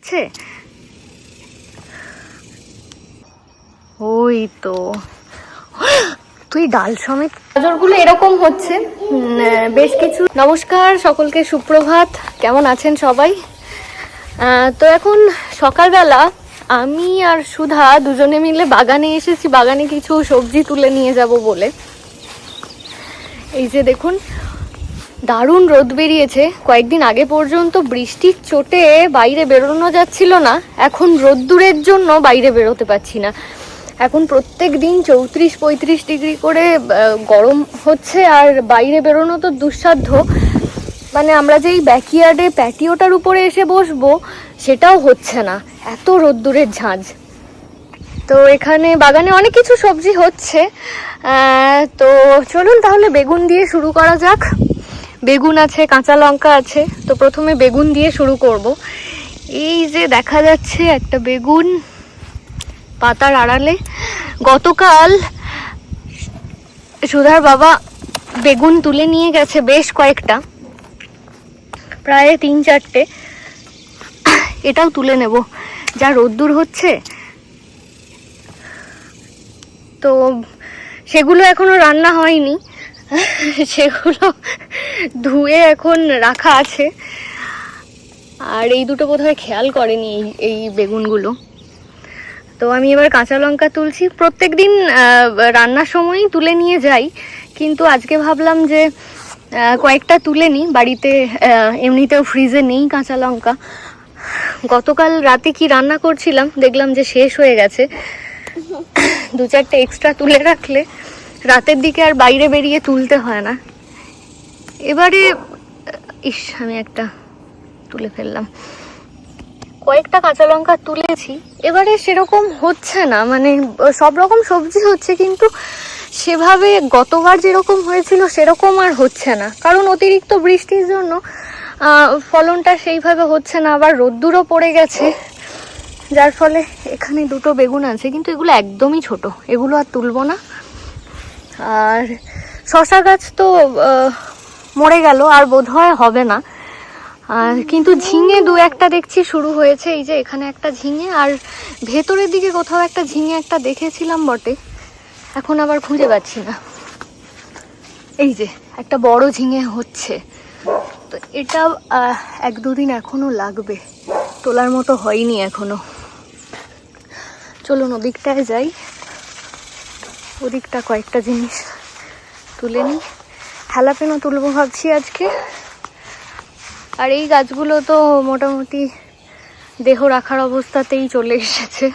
হচ্ছে? ওই তো। তুই ডাল সমেত গাজরগুলো এরকম হচ্ছে। বেশ কিছু। নমস্কার সকলকে, সুপ্রভাত। কেমন আছেন সবাই? তো এখন সকালবেলা আমি আর সুধা দুজনে মিলে বাগানে এসেছি। বাগানে কিছু সবজি তুলে নিয়ে যাব বলে। এই যে দেখুন দারুণ রোদ বেরিয়েছে। কয়েকদিন আগে পর্যন্ত বৃষ্টির চোটে বাইরে বেরোনো যাচ্ছিল না। এখন রোদ্দুরের জন্য বাইরে বেরোতে পারছি না। এখন প্রত্যেক দিন চৌত্রিশ, পঁয়ত্রিশ ডিগ্রি করে গরম হচ্ছে আর বাইরে বেরোনো তো দুঃসাধ্য। মানে আমরা যেই ব্যাকইয়ার্ডে প্যাটিওটার উপরে এসে বসবো, সেটাও হচ্ছে না। এত রোদ্দুরের ঝাঁঝ তো এখানে বাগানে অনেক কিছু সবজি হচ্ছে। তো চলুন তাহলে বেগুন দিয়ে শুরু করা যাক। বেগুন আছে, কাঁচা লঙ্কা আছে। তো প্রথমে বেগুন দিয়ে শুরু করব। এই যে দেখা যাচ্ছে একটা বেগুন পাতার আড়ালে। গতকাল সুধার বাবা বেগুন তুলে নিয়ে গেছে বেশ কয়েকটা। প্রায় তিন চারটে। এটাও তুলে নেব। যা রোদ্দুর হচ্ছে। তো সেগুলো এখনও রান্না হয়নি। সেগুলো ধুয়ে এখন রাখা আছে। আর এই দুটো বোধহয় খেয়াল করেনি এই এই বেগুনগুলো। তো আমি এবার কাঁচা লঙ্কা তুলছি। প্রত্যেক দিন রান্নার সময়ই তুলে নিয়ে যাই। কিন্তু আজকে ভাবলাম যে কয়েকটা তুলে নিই। বাড়িতে এমনিতেও ফ্রিজে নেই কাঁচা লঙ্কা। গতকাল রাতে কি রান্না করছিলাম, দেখলাম যে শেষ হয়ে গেছে। দু চারটে এক্সট্রা তুলে রাখলে রাতের দিকে আর বাইরে বেরিয়ে তুলতে হয় না। এবারে ইস আমি একটা তুলে ফেললাম। কয়েকটা কাঁচা লঙ্কা তুলেছি। এবারে সেরকম হচ্ছে না মানে সব রকম সবজি হচ্ছে কিন্তু সেভাবে গতবার যেরকম হয়েছিল সেরকম আর হচ্ছে না। কারণ অতিরিক্ত বৃষ্টির জন্য ফলনটা সেইভাবে হচ্ছে না আবার রোদ্দুরও পড়ে গেছে। যার ফলে এখানে দুটো বেগুন আছে কিন্তু এগুলো একদমই ছোট। এগুলো আর তুলবো না। আর শশা গাছ তো মরে গেল আর বোধহয় হবে না। আর কিন্তু ঝিঙে দু একটা দেখছি শুরু হয়েছে, এই যে এখানে একটা ঝিঙে, আর ভেতরের দিকে কোথাও একটা ঝিঙে একটা দেখেছিলাম বটে, এখন আবার খুঁজে পাচ্ছি না। এই যে, একটা বড় ঝিঙে হচ্ছে। তো এটা এক দুদিন এখনও লাগবে, তোলার মতো হয়নি এখনও। চলুন ওদিকটায় যাই, ওদিকটা কয়েকটা জিনিস তুলে নিই। হ্যালাপেনো তুলবো ভাবছি আজকে। আর এই গাছগুলো তো মোটামুটি দেহ রাখার অবস্থাতেই চলে এসেছে।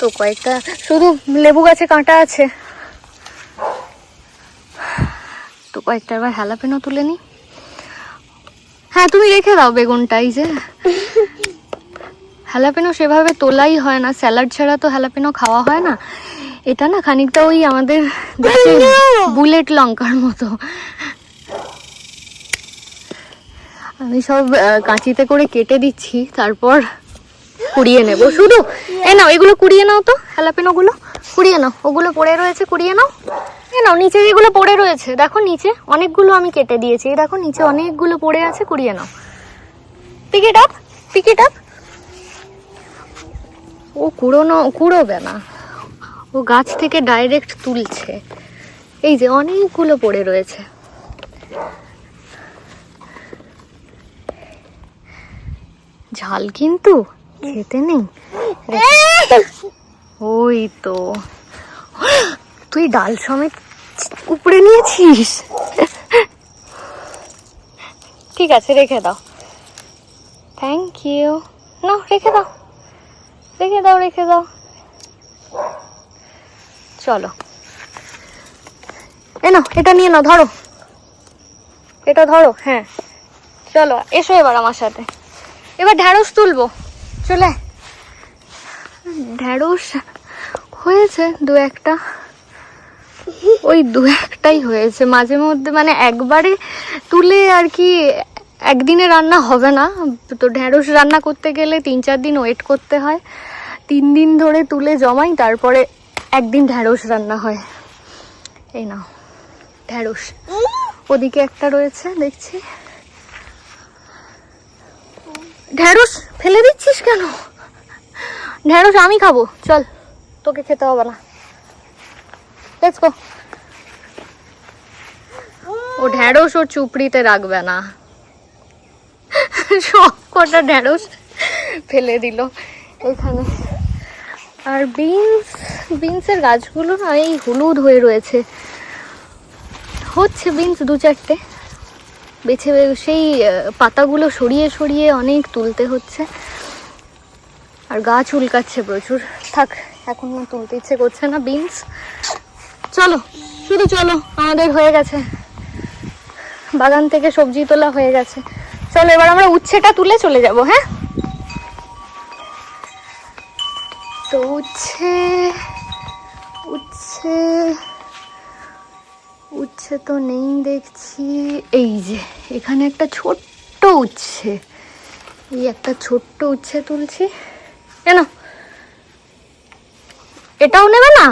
তো কয়েকটা শুধু লেবু গাছে কাঁটা আছে। তো কয়েকটা এবার হ্যালাপেনো তুলে নিই হ্যাঁ তুমি রেখে দাও বেগুনটাই যে। হ্যালাপেনো সেভাবে তোলাই হয় না স্যালাড ছাড়া তো হ্যালাপেনো খাওয়া হয় না। এটা না খানিকটা ওই আমাদের দেশে বুলেট লঙ্কার মতো। আমি সব কাঁচিতে করে কেটে দিচ্ছি তারপর কুড়িয়ে নেব। শুধু এ নাও এগুলো কুড়িয়ে নাও তো হ্যালাপেনোগুলো কুড়িয়ে নাও ওগুলো পড়ে রয়েছে কুড়িয়ে নাও। এ নাও নিচে যেগুলো পড়ে রয়েছে দেখো নিচে অনেকগুলো আমি কেটে দিয়েছি। এই দেখো নিচে অনেকগুলো পড়ে আছে কুড়িয়ে নাও। Pick it up pick it up ও কুড়োনো কুড়োবে না। ও গাছ থেকে ডাইরেক্ট তুলছে। এই যে অনেকগুলো পড়ে রয়েছে। ঝাল কিন্তু? খেতে নেই? ওই তো। তুই ডাল সমেত উপড়ে নিয়েছিস? ঠিক আছে, রেখে দাও। থ্যাংক ইউ না, রেখে দাও। রেখে দাও রেখে দাও। চলো। এ নাও, এটা নিয়ে নাও, ধরো। এটা ধরো হ্যাঁ। চলো, এসো এবার আমার সাথে। এবার ঢ্যাঁড়স তুলবো। চলে। ঢ্যাঁড়স হয়েছে দু একটা। ওই দু একটাই হয়েছে। মাঝে মধ্যে মানে একবারে তুলে আর কি একদিনে রান্না হবে না। তো ঢ্যাঁড়স রান্না করতে গেলে তিন চার দিন ওয়েট করতে হয়। তিন দিন ধরে তুলে জমাই, তারপরে একদিন ঢ্যাঁড়স রান্না হয়। এই নাও, ঢ্যাঁড়স। ওদিকে একটা রয়েছে, দেখছি। ঢ্যাঁড়স ফেলে দিচ্ছিস কেন? ঢ্যাঁড়স আমি খাব, চল, তোকে খেতে হবে না। লেটস ও ঢ্যাঁড়স ওর চুপড়িতে রাখবে না। সব কটা ঢ্যাঁড়স ফেলে দিল। এখানে আর বিনস বিনসের গাছগুলো না এই হলুদ হয়ে রয়েছে। হচ্ছে বিনস দু চারটে। বেছে সেই পাতাগুলো সরিয়ে সরিয়ে অনেক তুলতে হচ্ছে। আর গাছ উল্কাচ্ছে প্রচুর। থাক, এখন তুলতে ইচ্ছে করছে না বিনস চলো, শুধু চলো, আমাদের হয়ে গেছে। বাগান থেকে সবজি তোলা হয়ে গেছে। চলো, এবার আমরা উচ্ছেটা তুলে চলে যাব হ্যাঁ? তো উচ্ছে উচ্ছে উচ্ছে তো নেই দেখছি। এই যে, এখানে একটা ছোট্ট উচ্ছে। এই একটা ছোট্ট উচ্ছে তুলছি। কেন? এটাও নেবে না?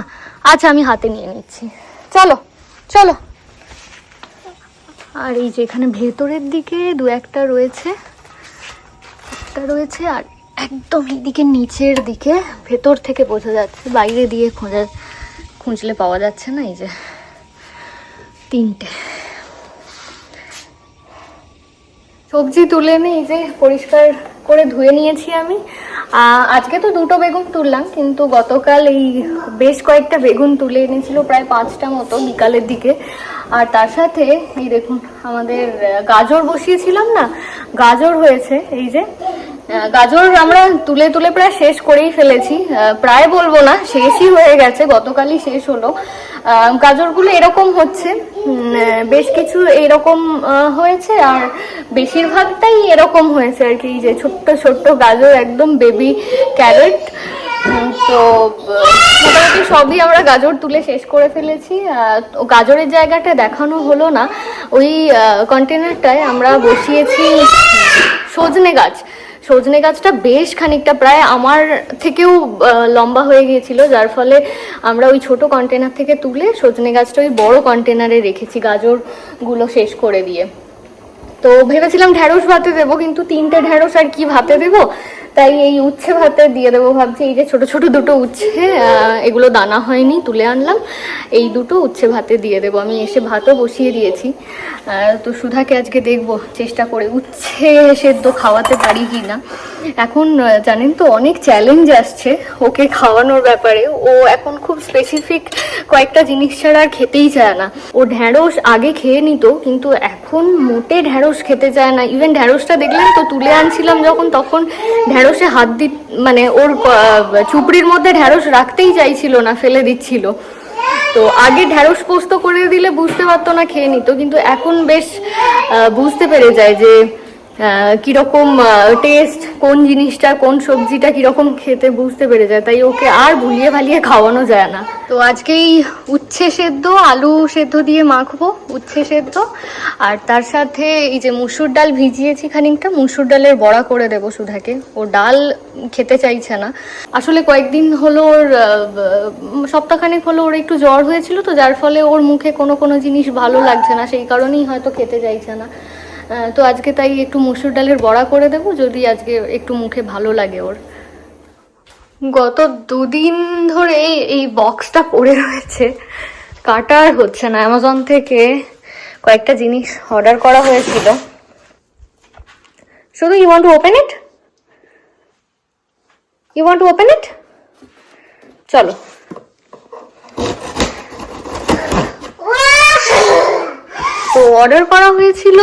আচ্ছা আমি হাতে নিয়ে নিচ্ছি। চলো চলো। আর এই যে এখানে ভেতরের দিকে দু একটা রয়েছে। একটা রয়েছে আর একদম এইদিকে নিচের দিকে, ভেতর থেকে বোঝা যাচ্ছে, বাইরে দিয়ে খোঁজা, খুঁজলে পাওয়া যাচ্ছে না এই যে তিনটে। সবজি তুলে এনে এই যে পরিষ্কার করে ধুয়ে নিয়েছি আমি। আজকে তো দুটো বেগুন তুললাম, কিন্তু গতকাল এই বেশ কয়েকটা বেগুন তুলে এনেছিল প্রায় পাঁচটা মতো বিকালের দিকে। আর তার সাথে এই দেখুন, আমাদের গাজর বসিয়েছিলাম না? গাজর হয়েছে, এই যে গাজর আমরা তুলে তুলে প্রায় শেষ করেই ফেলেছি। প্রায় বলব না, শেষই হয়ে গেছে, গতকালই শেষ হলো। গাজরগুলো এরকম হচ্ছে বেশ কিছু এরকম হয়েছে, আর বেশিরভাগটাই এরকম হয়েছে আর কি, যে ছোট্ট ছোট্ট গাজর, একদম বেবি ক্যারেট তো, মোটামুটি সবই আমরা গাজর তুলে শেষ করে ফেলেছি। গাজরের জায়গাটা দেখানো হলো না, ওই কন্টেনারটায় আমরা বসিয়েছি সজনে গাছ। সজনে গাছটা বেশ খানিকটা প্রায় আমার থেকেও লম্বা হয়ে গিয়েছিল, যার ফলে আমরা ওই ছোট কন্টেনার থেকে তুলে সজনে গাছটা ওই বড় কন্টেনারে রেখেছি গাজরগুলো শেষ করে দিয়ে। তো ভেবেছিলাম ঢ্যাঁড়স ভাতে দেবো, কিন্তু তিনটে ঢ্যাঁড়স আর কি ভাতে দেবো? তাই এই উচ্ছে ভাতে দিয়ে দেবো ভাবছি, এই যে ছোট ছোট দুটো উচ্ছে এগুলো দানা হয়নি, তুলে আনলাম। এই দুটো উচ্ছে ভাতে দিয়ে দেবো। আমি এসে ভাতও বসিয়ে দিয়েছি। তো সুধাকে আজকে দেখব, চেষ্টা করে উচ্ছে সেদ্ধ খাওয়াতে পারি কি না এখন জানেন তো, অনেক চ্যালেঞ্জ আসছে ওকে খাওয়ানোর ব্যাপারে। ও এখন খুব স্পেসিফিক কয়েকটা জিনিস ছাড়া আর খেতেই চায় না। ও ঢ্যাঁড়স আগে খেয়ে নিত, কিন্তু এখন মোটে ঢ্যাঁড়স খেতে চায় না। ইভেন ঢ্যাঁড়সটা দেখলেন তো, তুলে আনছিলাম যখন, তখন ঢ্যাঁড়সে হাত দি মানে ওর চুপড়ির মধ্যে ঢ্যাঁড়স রাখতেই চাইছিল না, ফেলে দিচ্ছিল। তো আগে ঢ্যাঁড়স পোস্ত করে দিলে বুঝতে পারতো না, খেয়ে নিত। কিন্তু এখন বেশ বুঝতে পেরে যায় যে কীরকম টেস্ট কোন জিনিসটা, কোন সবজিটা কীরকম খেতে বুঝতে পেরে যায়। তাই ওকে আর ভুলিয়ে ভালিয়ে খাওয়ানো যায় না। তো আজকেই উচ্ছে সেদ্ধ, আলু সেদ্ধ দিয়ে মাখবো, উচ্ছে সেদ্ধ। আর তার সাথে এই যে মুসুর ডাল ভিজিয়েছি খানিকটা, মুসুর ডালের বড়া করে দেবো সুধাকে। ও ডাল খেতে চাইছে না। আসলে কয়েকদিন হলো ওর সপ্তাহখানেক হলো ওর একটু জ্বর হয়েছিল তো, যার ফলে ওর মুখে কোনো কোনো জিনিস ভালো লাগছে না, সেই কারণেই হয়তো খেতে চাইছে না। তো আজকে তাই একটু মুসুর ডালের বড়া করে দেবো, যদি আজকে একটু মুখে ভালো লাগে ওর। গত দুদিন ধরে এই- বক্সটা পড়ে রয়েছে কাটার হচ্ছে না। অ্যামাজন থেকে কয়েকটা জিনিস অর্ডার করা হয়েছিল। শুধু you want to open it you want to open it চলো। তো অর্ডার করা হয়েছিল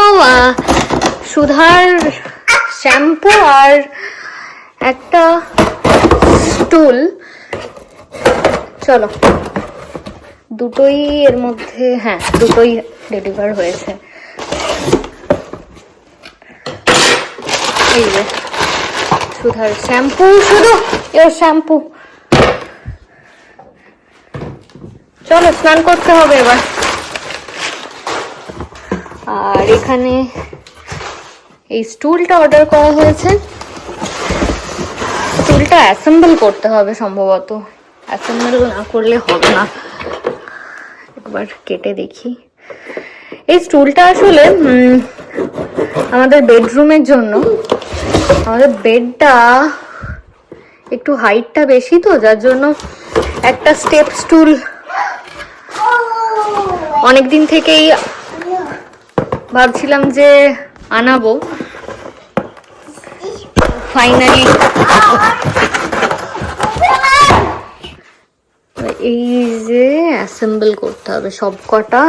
সুধার শ্যাম্পু আর একটা স্টুল চলো, দুটোই এর মধ্যে হ্যাঁ দুটোই ডেলিভার হয়েছে। এই যে, সুধার শ্যাম্পু, শুধু এর শ্যাম্পু চলো, স্নান করতে হবে এবার আর এখানে এই স্টুলটা অর্ডার করা হয়েছে। স্টুলটা অ্যাসেম্বল করতে হবে সম্ভবত। অ্যাসেম্বল না করলে হবে না। একবার কেটে দেখি। এই স্টুলটা আসলে আমাদের বেডরুমের জন্য। আমাদের বেডটা একটু হাইটটা বেশি তো, যার জন্য একটা স্টেপ স্টুল অনেক দিন থেকেই ভাবছিলাম যে আনাবো। ফাইনালি এই যে অ্যাসেম্বল করতে হবে, সব কটা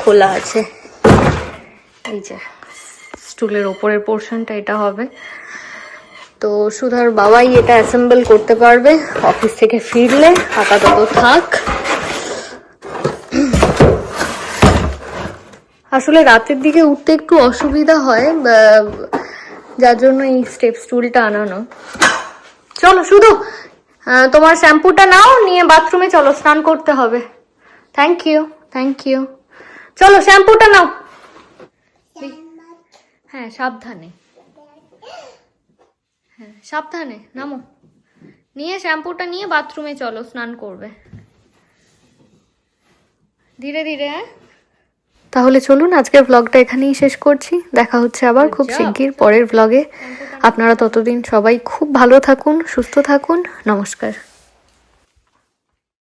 খোলা আছে। এই যে স্টুলের ওপরের পোর্শনটা এটা হবে। তো সুধার বাবাই এটা অ্যাসেম্বল করতে পারবে অফিস থেকে ফিরলে, আপাতত থাক। আসলে রাতের দিকে উঠতে একটু অসুবিধা হয় যার জন্য এই স্টেপ স্টুলটা আনানো। চলো, শুধু তোমার শ্যাম্পুটা নাও, নিয়ে বাথরুমে চলো, স্নান করতে হবে। থ্যাংক ইউ থ্যাংক ইউ চলো, শ্যাম্পুটা নাও। হ্যাঁ সাবধানে। হ্যাঁ সাবধানে, নামো। নিয়ে শ্যাম্পুটা নিয়ে বাথরুমে চলো, স্নান করবে। ধীরে ধীরে হ্যাঁ? তাহলে চলুন আজকের ভ্লগটা এখানেই শেষ করছি। দেখা হচ্ছে আবার খুব শিগগির পরের ভ্লগে আপনারা ততদিন সবাই খুব ভালো থাকুন সুস্থ থাকুন। নমস্কার।